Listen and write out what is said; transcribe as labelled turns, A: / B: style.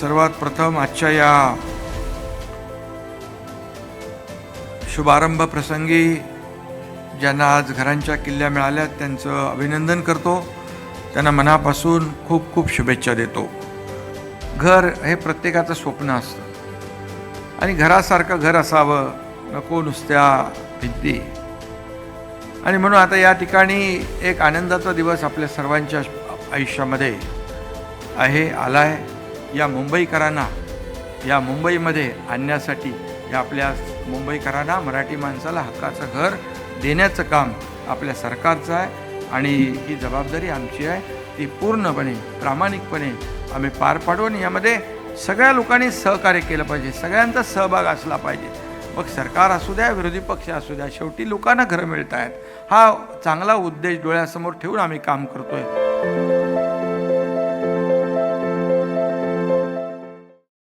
A: सर्वात प्रथम आजच्या या शुभारंभ प्रसंगी ज्यांना आज घरांच्या किल्ल्या मिळाल्या त्यांचं अभिनंदन करतो. त्यांना मनापासून खूप खूप शुभेच्छा देतो. घर हे प्रत्येकाचं स्वप्न असतं. आणि घरासारखं घर असावं नको नुसत्या भिंती. आणि म्हणून आता या ठिकाणी एक आनंदाचा दिवस आपल्या सर्वांच्या आयुष्यामध्ये आहे आला आहे या मुंबईकरांना या मुंबईमध्ये आणण्यासाठी या आपल्या मुंबईकरांना मराठी माणसाला हक्काचं घर देण्याचं काम आपल्या सरकारचं आहे आणि ही जबाबदारी आमची आहे. ती पूर्णपणे प्रामाणिकपणे आम्ही पार पाडू आणि यामध्ये सगळ्या लोकांनी सहकार्य केलं पाहिजे. सगळ्यांचा सहभाग असला पाहिजे. मग सरकार असू द्या विरोधी पक्ष असू द्या शेवटी लोकांना घरं मिळत आहेत हा चांगला उद्देश डोळ्यासमोर ठेवून आम्ही काम करतोय.